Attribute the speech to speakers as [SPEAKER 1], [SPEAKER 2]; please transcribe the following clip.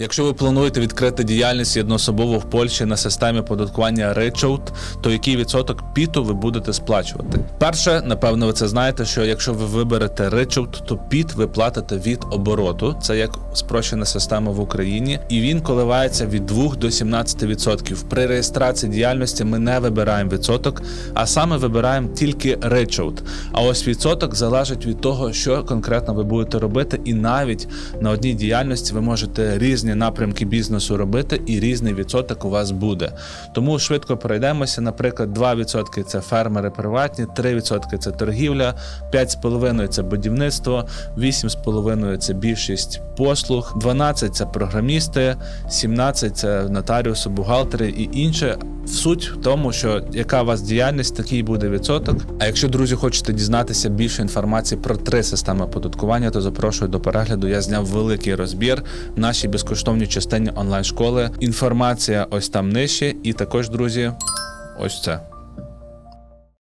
[SPEAKER 1] Якщо ви плануєте відкрити діяльність одноособово в Польщі на системі податкування Rechot, то який відсоток піту ви будете сплачувати? Перше, напевно, ви це знаєте, що якщо ви виберете Rechot, то піт ви платите від обороту. Це як спрощена система в Україні, і він коливається від 2 до 17%. При реєстрації діяльності ми не вибираємо відсоток, а саме вибираємо тільки Rechot. А ось відсоток залежить від того, що конкретно ви будете робити, і навіть на одній діяльності ви можете різні напрямки бізнесу робити, і різний відсоток у вас буде. Тому швидко пройдемося. Наприклад, 2% це фермери приватні, 3% це торгівля, 5,5% це будівництво, 8,5% це більшість послуг, 12% це програмісти, 17% це нотаріуси, бухгалтери і інше. Суть в тому, що яка у вас діяльність, такий буде відсоток. А якщо друзі хочете дізнатися більше інформації про три системи оподаткування, то запрошую до перегляду. Я зняв великий розбір в нашій безкоштовній частині онлайн школи. Інформація ось там нижче, і також, друзі, ось це.